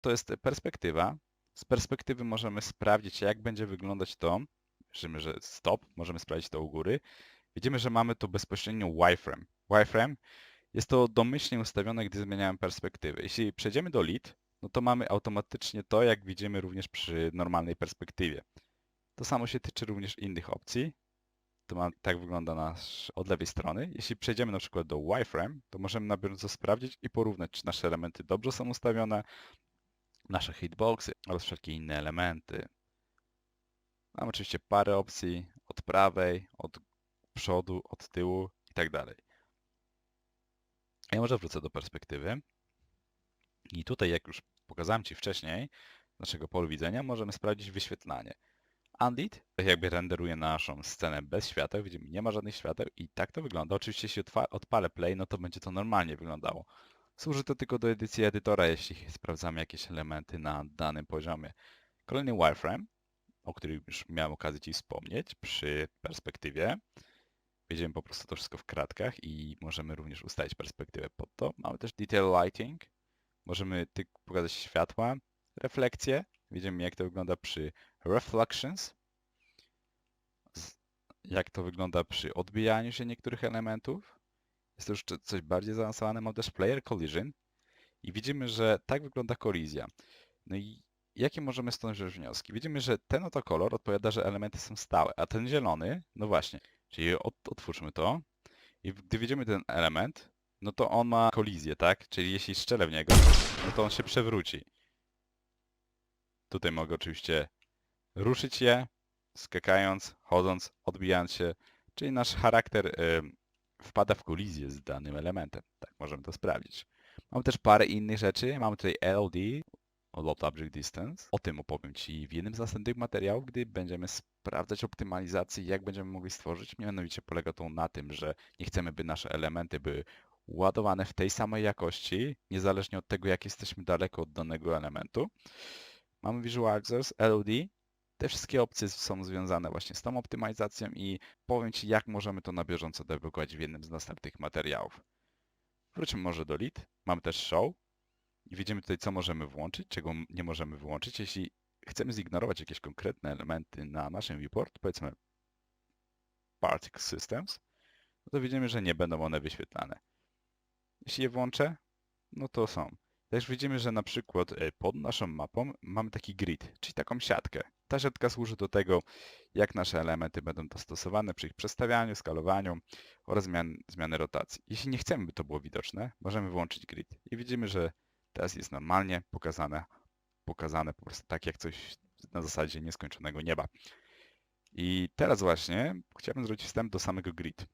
to jest perspektywa. Z perspektywy możemy sprawdzić, jak będzie wyglądać to. Piszemy, że stop, możemy sprawdzić to u góry. Widzimy, że mamy tu bezpośrednio wireframe. Wireframe jest to domyślnie ustawione, gdy zmieniałem perspektywę. Jeśli przejdziemy do lead, no to mamy automatycznie to, jak widzimy również przy normalnej perspektywie. To samo się tyczy również innych opcji. To ma, tak wygląda nasz od lewej strony. Jeśli przejdziemy na przykład do wireframe, to możemy na bieżąco sprawdzić i porównać, czy nasze elementy dobrze są ustawione, nasze hitboxy oraz wszelkie inne elementy. Mam oczywiście parę opcji od prawej, od przodu, od tyłu i tak dalej. Ja może wrócę do perspektywy. I tutaj, jak już pokazałem Ci wcześniej, naszego polu widzenia, możemy sprawdzić wyświetlanie. Unlit tak jakby renderuje naszą scenę bez świateł, widzimy, nie ma żadnych świateł i tak to wygląda. Oczywiście jeśli odpalę play, no to będzie to normalnie wyglądało. Służy to tylko do edycji edytora, jeśli sprawdzamy jakieś elementy na danym poziomie. Kolejny wireframe, o którym już miałem okazję Ci wspomnieć przy perspektywie. Widzimy po prostu to wszystko w kratkach i możemy również ustalić perspektywę pod to. Mamy też detail lighting. Możemy pokazać światła, reflekcje. Widzimy jak to wygląda przy reflections. Jak to wygląda przy odbijaniu się niektórych elementów. Jest to już coś bardziej zaawansowane. Mam też player collision. I widzimy, że tak wygląda kolizja. No i jakie możemy stąd wziąć wnioski? Widzimy, że ten oto kolor odpowiada, że elementy są stałe, a ten zielony, no właśnie, Czyli otwórzmy to i gdy widzimy ten element, no to on ma kolizję, tak? Czyli jeśli strzelę w niego, no to on się przewróci. Tutaj mogę oczywiście ruszyć je, skakając, chodząc, odbijając się, czyli nasz charakter wpada w kolizję z danym elementem. Tak, możemy to sprawdzić. Mamy też parę innych rzeczy. Mamy tutaj LD, Lot Object Distance. O tym opowiem Ci w jednym z następnych materiałów, gdy będziemy sprawdzać optymalizację, jak będziemy mogli stworzyć. Mianowicie polega to na tym, że nie chcemy, by nasze elementy były ładowane w tej samej jakości, niezależnie od tego, jak jesteśmy daleko od danego elementu. Mamy Visualizers, LOD. Te wszystkie opcje są związane właśnie z tą optymalizacją i powiem Ci, jak możemy to na bieżąco debugować w jednym z następnych materiałów. Wróćmy może do lead. Mamy też show, i widzimy tutaj, co możemy włączyć, czego nie możemy wyłączyć. Jeśli chcemy zignorować jakieś konkretne elementy na naszym viewport, powiedzmy Particle Systems, no to widzimy, że nie będą one wyświetlane. Jeśli je włączę, no to są. Też widzimy, że na przykład e, pod naszą mapą mamy taki grid, czyli taką siatkę. Ta siatka służy do tego, jak nasze elementy będą dostosowane przy ich przestawianiu, skalowaniu oraz zmian, zmiany rotacji. Jeśli nie chcemy, by to było widoczne, możemy włączyć grid i widzimy, że Teraz jest normalnie pokazane, pokazane po prostu tak jak coś na zasadzie nieskończonego nieba. I teraz właśnie chciałbym zrobić wstęp do samego grid.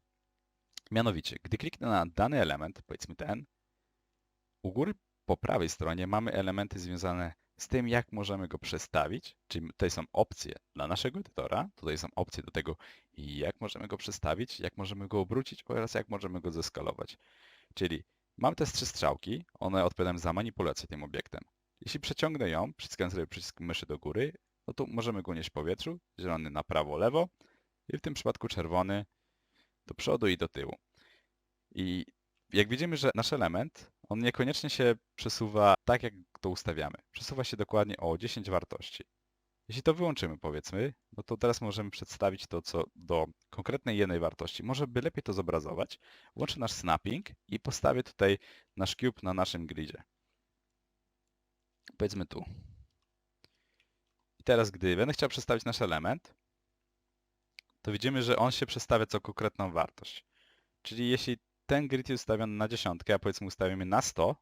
Mianowicie, gdy kliknę na dany element, powiedzmy ten, u góry po prawej stronie mamy elementy związane z tym, jak możemy go przestawić, czyli tutaj są opcje dla naszego edytora, tutaj są opcje do tego, jak możemy go przestawić, jak możemy go obrócić oraz jak możemy go zeskalować. Czyli Mam te trzy strzałki, one odpowiadają za manipulację tym obiektem. Jeśli przeciągnę ją, przyciskając sobie przycisk myszy do góry, no to możemy go nieść w powietrzu, zielony na prawo, lewo i w tym przypadku czerwony do przodu i do tyłu. I jak widzimy, że nasz element, on niekoniecznie się przesuwa tak, jak to ustawiamy. Przesuwa się dokładnie o 10 wartości. Jeśli to wyłączymy, powiedzmy, no to teraz możemy przedstawić to co do konkretnej jednej wartości. Może by lepiej to zobrazować. Włączę nasz snapping i postawię tutaj nasz cube na naszym gridzie. Powiedzmy tu. I teraz, gdy będę chciał przedstawić nasz element, to widzimy, że on się przestawia co konkretną wartość. Czyli jeśli ten grid jest ustawiony na dziesiątkę, a powiedzmy ustawimy na 100,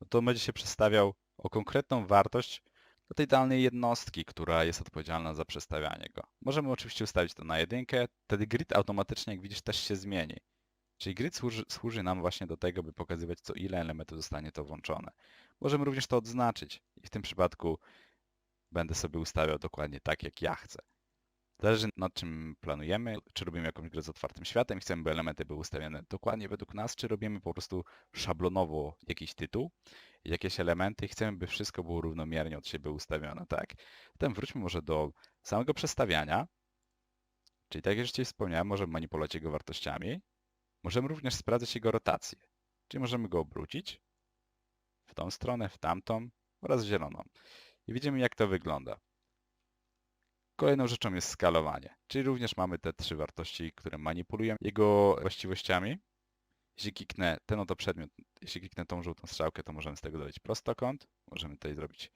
no to będzie się przestawiał o konkretną wartość do tej danej jednostki, która jest odpowiedzialna za przestawianie go. Możemy oczywiście ustawić to na jedynkę, wtedy grid automatycznie, jak widzisz, też się zmieni. Czyli grid służy, służy nam właśnie do tego, by pokazywać, co ile elementów zostanie to włączone. Możemy również to odznaczyć i w tym przypadku będę sobie ustawiał dokładnie tak, jak ja chcę. Zależy nad czym planujemy, czy robimy jakąś grę z otwartym światem chcemy, by elementy były ustawione dokładnie według nas, czy robimy po prostu szablonowo jakiś tytuł, jakieś elementy i chcemy, by wszystko było równomiernie od siebie ustawione, tak? Zatem wróćmy może do samego przestawiania, czyli tak jak już Ci wspomniałem, możemy manipulować jego wartościami, możemy również sprawdzać jego rotację, czyli możemy go obrócić w tą stronę, w tamtą, oraz zieloną. I widzimy jak to wygląda. Kolejną rzeczą jest skalowanie, czyli również mamy te trzy wartości, które manipulują jego właściwościami. Jeśli kliknę ten oto przedmiot, jeśli kliknę tą żółtą strzałkę, to możemy z tego zrobić prostokąt. Możemy tutaj zrobić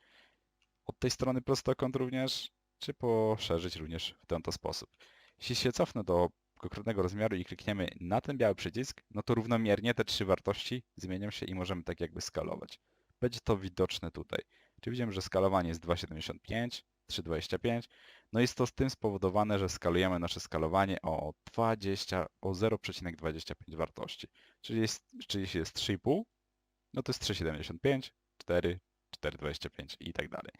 od tej strony prostokąt również, czy poszerzyć również w ten oto sposób. Jeśli się cofnę do konkretnego rozmiaru i klikniemy na ten biały przycisk, no to równomiernie te trzy wartości zmienią się i możemy tak jakby skalować. Będzie to widoczne tutaj. Czyli widzimy, że skalowanie jest 2,75, 3,25. No jest to z tym spowodowane, że skalujemy nasze skalowanie o 20, o 0,25 wartości. Czyli, jest, czyli jest 3,5, no to jest 3,75, 4, 4,25 i tak dalej.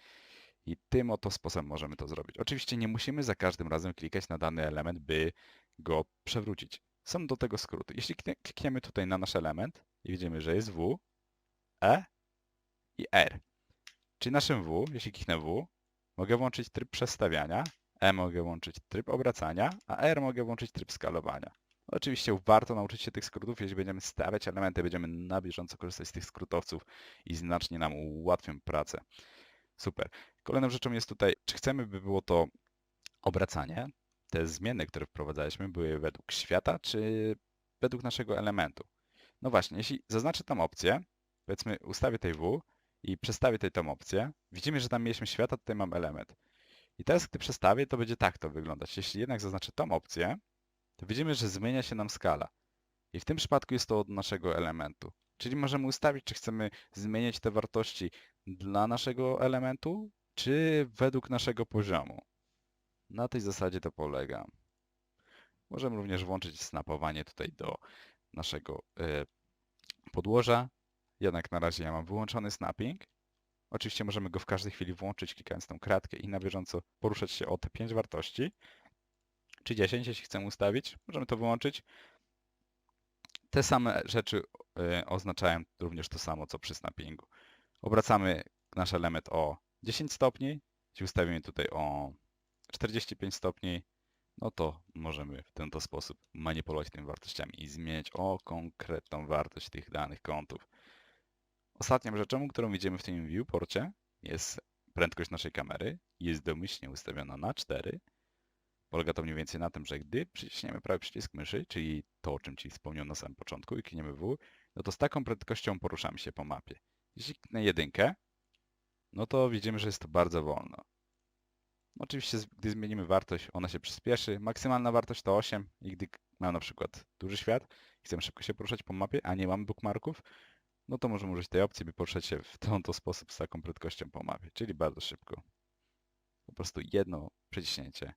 I tym oto sposobem możemy to zrobić. Oczywiście nie musimy za każdym razem klikać na dany element, by go przewrócić. Są do tego skróty. Jeśli klikniemy tutaj na nasz element i widzimy, że jest W, E i R. Czyli naszym W, jeśli kliknę W, mogę włączyć tryb przestawiania, E mogę włączyć tryb obracania, a R mogę włączyć tryb skalowania. Oczywiście warto nauczyć się tych skrótów, jeśli będziemy stawiać elementy, będziemy na bieżąco korzystać z tych skrótowców i znacznie nam ułatwią pracę. Super. Kolejną rzeczą jest tutaj, czy chcemy, by było to obracanie, te zmiany, które wprowadzaliśmy, były według świata, czy według naszego elementu. No właśnie, jeśli zaznaczę tam opcję, powiedzmy ustawię tej W i przestawię tej tam opcję, widzimy, że tam mieliśmy świata, tutaj mam element. I teraz, gdy przestawię, to będzie tak to wyglądać. Jeśli jednak zaznaczę tą opcję, to widzimy, że zmienia się nam skala. I w tym przypadku jest to od naszego elementu. Czyli możemy ustawić, czy chcemy zmieniać te wartości dla naszego elementu, czy według naszego poziomu. Na tej zasadzie to polega. Możemy również włączyć snapowanie tutaj do naszego y, podłoża. Jednak na razie ja mam wyłączony snapping. Oczywiście możemy go w każdej chwili włączyć, klikając tą kratkę i na bieżąco poruszać się o te 5 wartości. Czy 10, jeśli chcemy ustawić. Możemy to wyłączyć. Te same rzeczy y, oznaczają również to samo, co przy snappingu. Obracamy nasz element o 10 stopni. Jeśli ustawimy tutaj o 45 stopni, no to możemy w ten to sposób manipulować tymi wartościami i zmieniać o konkretną wartość tych danych kątów. Ostatnią rzeczą, którą widzimy w tym viewporcie jest prędkość naszej kamery. Jest domyślnie ustawiona na 4. Polega to mniej więcej na tym, że gdy przyciśniemy prawy przycisk myszy, czyli to, o czym Ci wspomniałem na samym początku i klikniemy W, no to z taką prędkością poruszamy się po mapie. Jeśli kliknę jedynkę, no to widzimy, że jest to bardzo wolno. Oczywiście, gdy zmienimy wartość, ona się przyspieszy. Maksymalna wartość to 8 i gdy mam na przykład duży świat, chcemy szybko się poruszać po mapie, a nie mamy bookmarków, no to możemy użyć tej opcji, by poruszać się w ten to sposób z taką prędkością po mapie, czyli bardzo szybko. Po prostu jedno przyciśnięcie.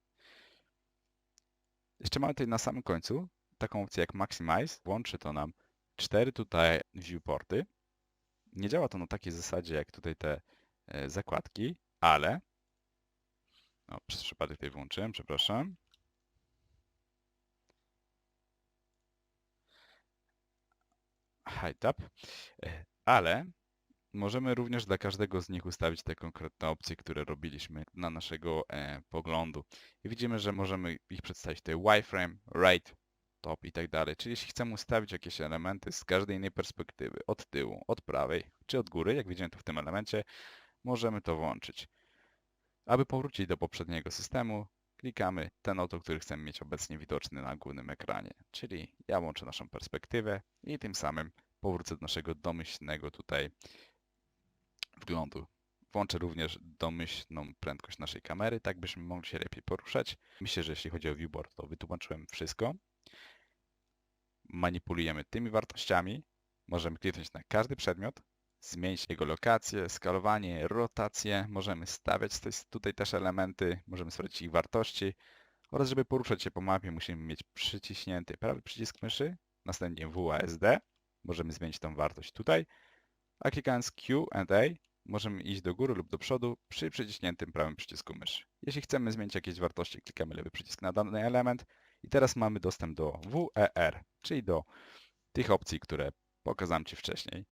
Jeszcze mamy tutaj na samym końcu taką opcję jak Maximize. Włączy to nam cztery tutaj viewporty. Nie działa to na takiej zasadzie jak tutaj te e, zakładki, ale o, przez przypadek tutaj włączyłem, przepraszam. High tab. E, ale możemy również dla każdego z nich ustawić te konkretne opcje, które robiliśmy na naszego e, poglądu. I widzimy, że możemy ich przedstawić tutaj wireframe, right, top i tak dalej. Czyli jeśli chcemy ustawić jakieś elementy z każdej innej perspektywy, od tyłu, od prawej czy od góry, jak widzimy tu w tym elemencie, możemy to włączyć. Aby powrócić do poprzedniego systemu, klikamy ten oto, który chcemy mieć obecnie widoczny na głównym ekranie. Czyli ja łączę naszą perspektywę i tym samym powrócę do naszego domyślnego tutaj wglądu. Włączę również domyślną prędkość naszej kamery, tak byśmy mogli się lepiej poruszać. Myślę, że jeśli chodzi o viewboard, to wytłumaczyłem wszystko. Manipulujemy tymi wartościami. Możemy kliknąć na każdy przedmiot, zmienić jego lokację, skalowanie, rotację. Możemy stawiać tutaj też elementy, możemy sprawdzić ich wartości. Oraz żeby poruszać się po mapie musimy mieć przyciśnięty prawy przycisk myszy, następnie WASD. Możemy zmienić tą wartość tutaj. A klikając Q and A możemy iść do góry lub do przodu przy przyciśniętym prawym przycisku myszy. Jeśli chcemy zmienić jakieś wartości, klikamy lewy przycisk na dany element i teraz mamy dostęp do WER, czyli do tych opcji, które pokazałem Ci wcześniej.